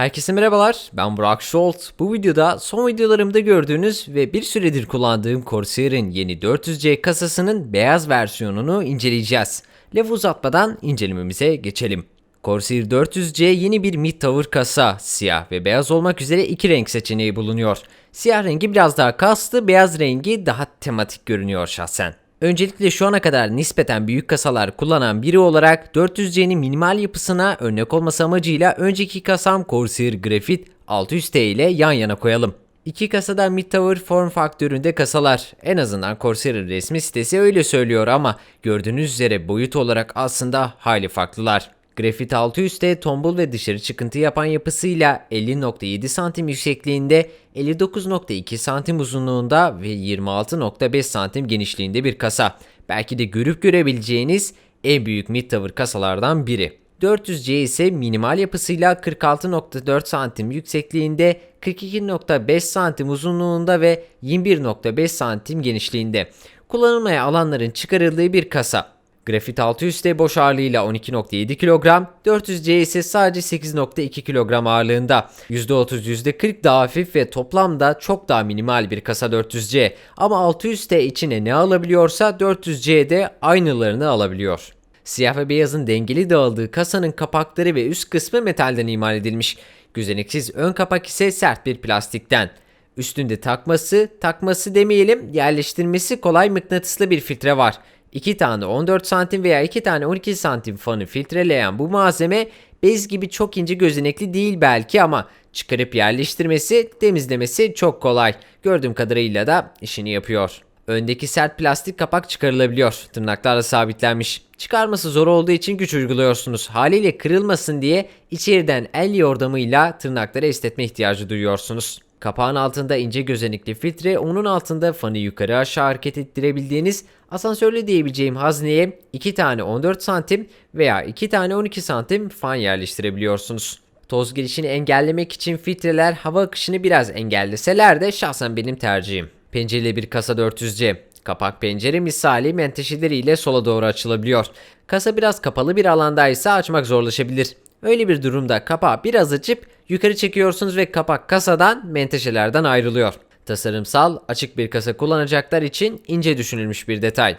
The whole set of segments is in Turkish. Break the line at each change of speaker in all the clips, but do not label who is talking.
Herkese merhabalar, ben Burak Scholt. Bu videoda son videolarımda gördüğünüz ve bir süredir kullandığım Corsair'in yeni 400C kasasının beyaz versiyonunu inceleyeceğiz. Lafı uzatmadan incelememize geçelim. Corsair 400C yeni bir mid tower kasa, siyah ve beyaz olmak üzere iki renk seçeneği bulunuyor. Siyah rengi biraz daha kastı, beyaz rengi daha tematik görünüyor şahsen. Öncelikle şu ana kadar nispeten büyük kasalar kullanan biri olarak 400C'nin minimal yapısına örnek olması amacıyla önceki kasam Corsair Graphite 600T ile yan yana koyalım. İki kasada Mid Tower form faktöründe kasalar. En azından Corsair'in resmi sitesi öyle söylüyor ama gördüğünüz üzere boyut olarak aslında hayli farklılar. Grafit 600'te tombul ve dışarı çıkıntı yapan yapısıyla 50.7 santim yüksekliğinde, 59.2 santim uzunluğunda ve 26.5 santim genişliğinde bir kasa. Belki de görüp görebileceğiniz en büyük mid tower kasalardan biri. 400C ise minimal yapısıyla 46.4 santim yüksekliğinde, 42.5 santim uzunluğunda ve 21.5 santim genişliğinde. Kullanılmaya alanların çıkarıldığı bir kasa. Grafit 600'te boş ağırlığıyla 12.7 kilogram, 400C ise sadece 8.2 kilogram ağırlığında. %30 %40 daha hafif ve toplamda çok daha minimal bir kasa 400C. Ama 600T içine ne alabiliyorsa 400C de aynılarını alabiliyor. Siyah ve beyazın dengeli dağıldığı kasanın kapakları ve üst kısmı metalden imal edilmiş. Güzeniksiz ön kapak ise sert bir plastikten. Üstünde takması, takması demeyelim, yerleştirmesi kolay mıknatıslı bir filtre var. 2 tane 14 santim veya 2 tane 12 santim fanı filtreleyen bu malzeme bez gibi çok ince gözenekli değil belki ama çıkarıp yerleştirmesi, temizlemesi çok kolay. Gördüğüm kadarıyla da işini yapıyor. Öndeki sert plastik kapak çıkarılabiliyor. Tırnaklarla sabitlenmiş. Çıkarması zor olduğu için güç uyguluyorsunuz. Haliyle kırılmasın diye içeriden el yordamıyla tırnakları esnetme ihtiyacı duyuyorsunuz. Kapağın altında ince gözenekli filtre, onun altında fanı yukarı aşağı hareket ettirebildiğiniz asansörlü diyebileceğim hazneye 2 tane 14 santim veya 2 tane 12 santim fan yerleştirebiliyorsunuz. Toz girişini engellemek için filtreler hava akışını biraz engelleseler de şahsen benim tercihim. Pencereli bir kasa 400C. Kapak pencere misali menteşeleriyle sola doğru açılabiliyor. Kasa biraz kapalı bir alandaysa açmak zorlaşabilir. Öyle bir durumda kapağı biraz açıp yukarı çekiyorsunuz ve kapak kasadan menteşelerden ayrılıyor. Tasarımsal açık bir kasa kullanacaklar için ince düşünülmüş bir detay.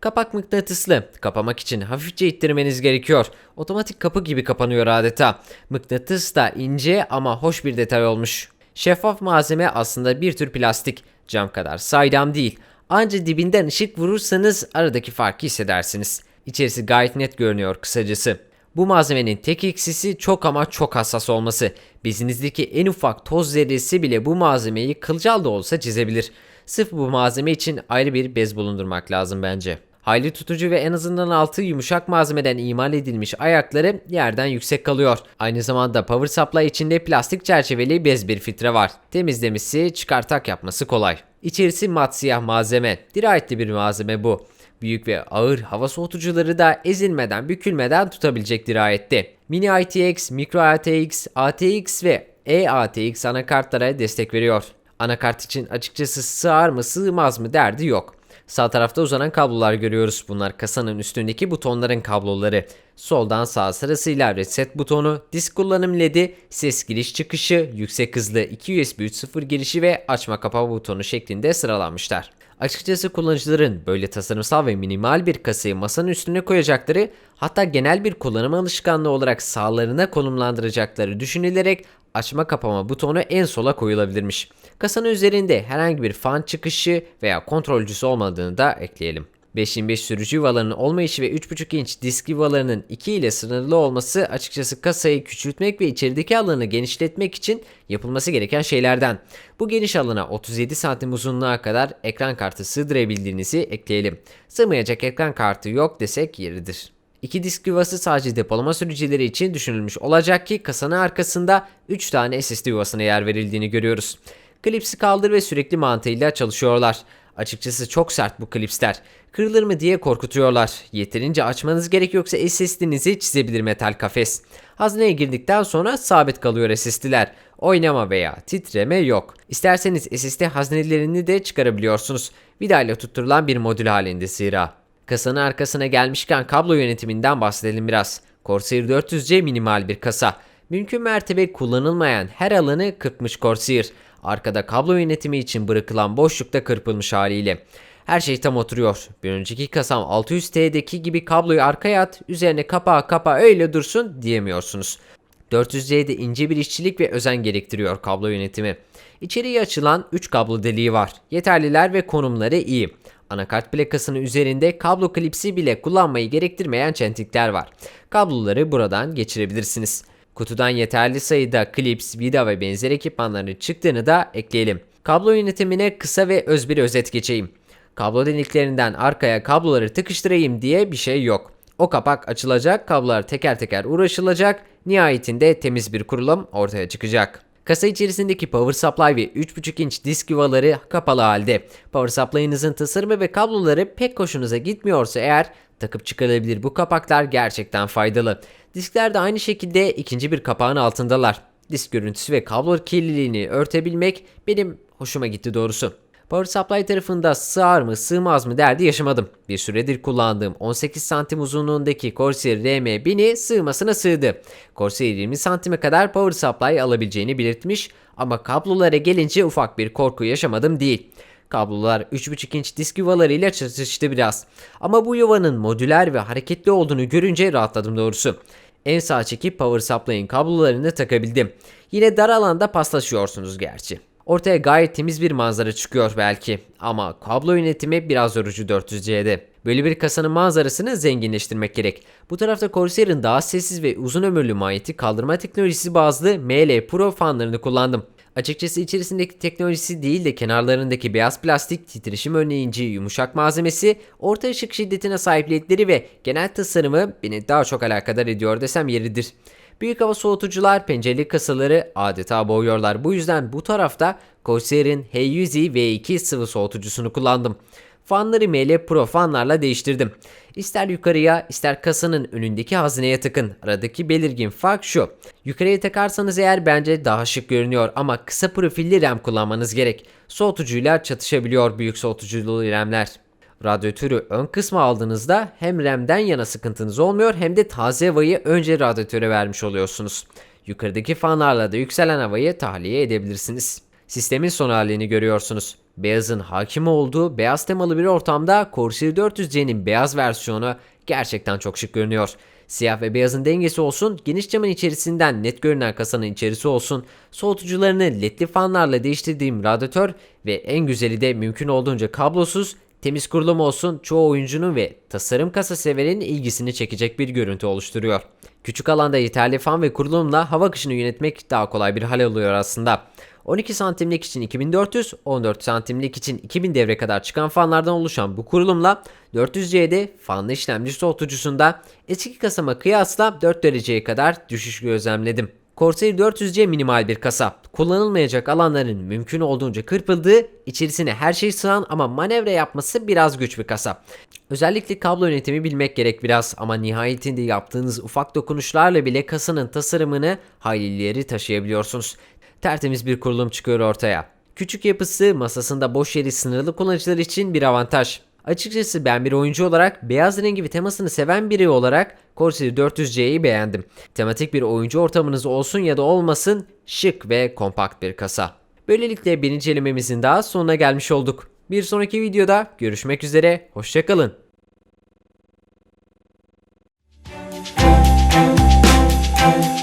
Kapak mıknatıslı. Kapamak için hafifçe ittirmeniz gerekiyor. Otomatik kapı gibi kapanıyor adeta. Mıknatıs da ince ama hoş bir detay olmuş. Şeffaf malzeme aslında bir tür plastik. Cam kadar saydam değil. Anca dibinden ışık vurursanız aradaki farkı hissedersiniz. İçerisi gayet net görünüyor kısacası. Bu malzemenin tek eksisi çok ama çok hassas olması. Bezinizdeki en ufak toz zerresi bile bu malzemeyi kılcal da olsa çizebilir. Sırf bu malzeme için ayrı bir bez bulundurmak lazım bence. Hayli tutucu ve en azından altı yumuşak malzemeden imal edilmiş ayakları yerden yüksek kalıyor. Aynı zamanda power supply içinde plastik çerçeveli bez bir filtre var. Temizlemesi, çıkartak yapması kolay. İçerisi mat siyah malzeme. Dirayetli bir malzeme bu. Büyük ve ağır hava soğutucuları da ezilmeden bükülmeden tutabilecek dirayette. Mini ITX, Micro ATX, ATX ve eATX anakartlara destek veriyor. Anakart için açıkçası sığar mı sığmaz mı derdi yok. Sağ tarafta uzanan kablolar görüyoruz. Bunlar kasanın üstündeki butonların kabloları. Soldan sağ sırasıyla reset butonu, disk kullanım ledi, ses giriş çıkışı, yüksek hızlı 2 USB 3.0 girişi ve açma kapama butonu şeklinde sıralanmışlar. Açıkçası kullanıcıların böyle tasarımsal ve minimal bir kasayı masanın üstüne koyacakları hatta genel bir kullanım alışkanlığı olarak sağlarına konumlandıracakları düşünülerek açma kapama butonu en sola koyulabilirmiş. Kasanın üzerinde herhangi bir fan çıkışı veya kontrolcüsü olmadığını da ekleyelim. 5.25 sürücü yuvalarının olmayışı ve 3.5 inç disk yuvalarının 2 ile sınırlı olması açıkçası kasayı küçültmek ve içerideki alanı genişletmek için yapılması gereken şeylerden. Bu geniş alana 37 santim uzunluğa kadar ekran kartı sığdırabildiğinizi ekleyelim. Sığmayacak ekran kartı yok desek yeridir. İki disk yuvası sadece depolama sürücüleri için düşünülmüş olacak ki kasanın arkasında 3 tane SSD yuvasına yer verildiğini görüyoruz. Klipsi kaldır ve sürekli mantığıyla çalışıyorlar. Açıkçası çok sert bu klipsler. Kırılır mı diye korkutuyorlar. Yeterince açmanız gerek yoksa SSD'nizi çizebilir metal kafes. Hazneye girdikten sonra sabit kalıyor SSD'ler. Oynama veya titreme yok. İsterseniz SSD haznelerini de çıkarabiliyorsunuz. Vidayla tutturulan bir modül halinde zira. Kasanın arkasına gelmişken kablo yönetiminden bahsedelim biraz. Corsair 400C minimal bir kasa. Mümkün mertebe kullanılmayan her alanı kırpmış Corsair. Arkada kablo yönetimi için bırakılan boşlukta kırpılmış haliyle. Her şey tam oturuyor. Bir önceki kasam 600T'deki gibi kabloyu arkaya at, üzerine kapağı kapa öyle dursun diyemiyorsunuz. 400C'de ince bir işçilik ve özen gerektiriyor kablo yönetimi. İçeriye açılan 3 kablo deliği var. Yeterliler ve konumları iyi. Anakart plakasının üzerinde kablo klipsi bile kullanmayı gerektirmeyen çentikler var. Kabloları buradan geçirebilirsiniz. Kutudan yeterli sayıda klips, vida ve benzer ekipmanların çıktığını da ekleyelim. Kablo yönetimine kısa ve öz bir özet geçeyim. Kablo deliklerinden arkaya kabloları tıkıştırayım diye bir şey yok. O kapak açılacak, kablolar teker teker uğraşılacak, nihayetinde temiz bir kurulum ortaya çıkacak. Kasa içerisindeki power supply ve 3.5 inç disk yuvaları kapalı halde. Power supply'ınızın tasarımı ve kabloları pek hoşunuza gitmiyorsa eğer takıp çıkarılabilir bu kapaklar gerçekten faydalı. Diskler de aynı şekilde ikinci bir kapağın altındalar. Disk görüntüsü ve kablo kirliliğini örtebilmek benim hoşuma gitti doğrusu. Power Supply tarafında sığar mı sığmaz mı derdi yaşamadım. Bir süredir kullandığım 18 santim uzunluğundaki Corsair RM1000'i sığmasına sığdı. Corsair 20 santime kadar Power Supply alabileceğini belirtmiş ama kablolara gelince ufak bir korku yaşamadım değil. Kablolar 3.5 inç disk yuvalarıyla çatıştı biraz. Ama bu yuvanın modüler ve hareketli olduğunu görünce rahatladım doğrusu. En sağ çekip Power Supply'ın kablolarını takabildim. Yine dar alanda paslaşıyorsunuz gerçi. Ortaya gayet temiz bir manzara çıkıyor belki ama kablo yönetimi biraz yorucu 400C'de. Böyle bir kasanın manzarasını zenginleştirmek gerek. Bu tarafta Corsair'ın daha sessiz ve uzun ömürlü manyeti kaldırma teknolojisi bazlı ML Pro fanlarını kullandım. Açıkçası içerisindeki teknolojisi değil de kenarlarındaki beyaz plastik titreşim önleyici yumuşak malzemesi, orta ışık şiddetine sahip ledleri ve genel tasarımı beni daha çok alakadar ediyor desem yeridir. Büyük hava soğutucular pencereli kasaları adeta boğuyorlar. Bu yüzden bu tarafta Corsair'in H100 V2 sıvı soğutucusunu kullandım. Fanları ML Pro fanlarla değiştirdim. İster yukarıya ister kasanın önündeki hazneye takın. Aradaki belirgin fark şu. Yukarıya takarsanız eğer bence daha şık görünüyor ama kısa profilli RAM kullanmanız gerek. Soğutucuyla çatışabiliyor büyük soğutuculu RAM'ler. Radyatörü ön kısma aldığınızda hem RAM'den yana sıkıntınız olmuyor hem de taze havayı önce radyatöre vermiş oluyorsunuz. Yukarıdaki fanlarla da yükselen havayı tahliye edebilirsiniz. Sistemin son halini görüyorsunuz. Beyazın hakim olduğu beyaz temalı bir ortamda Corsair 400C'nin beyaz versiyonu gerçekten çok şık görünüyor. Siyah ve beyazın dengesi olsun, geniş camın içerisinden net görünen kasanın içerisi olsun, soğutucularını ledli fanlarla değiştirdiğim radyatör ve en güzeli de mümkün olduğunca kablosuz, temiz kurulum olsun çoğu oyuncunun ve tasarım kasa severin ilgisini çekecek bir görüntü oluşturuyor. Küçük alanda yeterli fan ve kurulumla hava akışını yönetmek daha kolay bir hal oluyor aslında. 12 santimlik için 2400, 14 santimlik için 2000 devre kadar çıkan fanlardan oluşan bu kurulumla 400C'de fanlı işlemci soğutucusunda eski kasama kıyasla 4 dereceye kadar düşüş gözlemledim. Corsair 400C minimal bir kasa. Kullanılmayacak alanların mümkün olduğunca kırpıldığı, içerisine her şey sığan ama manevra yapması biraz güç bir kasa. Özellikle kablo yönetimi bilmek gerek biraz ama nihayetinde yaptığınız ufak dokunuşlarla bile kasanın tasarımını hayli taşıyabiliyorsunuz. Tertemiz bir kurulum çıkıyor ortaya. Küçük yapısı masasında boş yeri sınırlı kullanıcılar için bir avantaj. Açıkçası ben bir oyuncu olarak beyaz rengi ve temasını seven biri olarak Corsair 400C'yi beğendim. Tematik bir oyuncu ortamınız olsun ya da olmasın şık ve kompakt bir kasa. Böylelikle birinci elememizin daha sonuna gelmiş olduk. Bir sonraki videoda görüşmek üzere, hoşçakalın.
Thank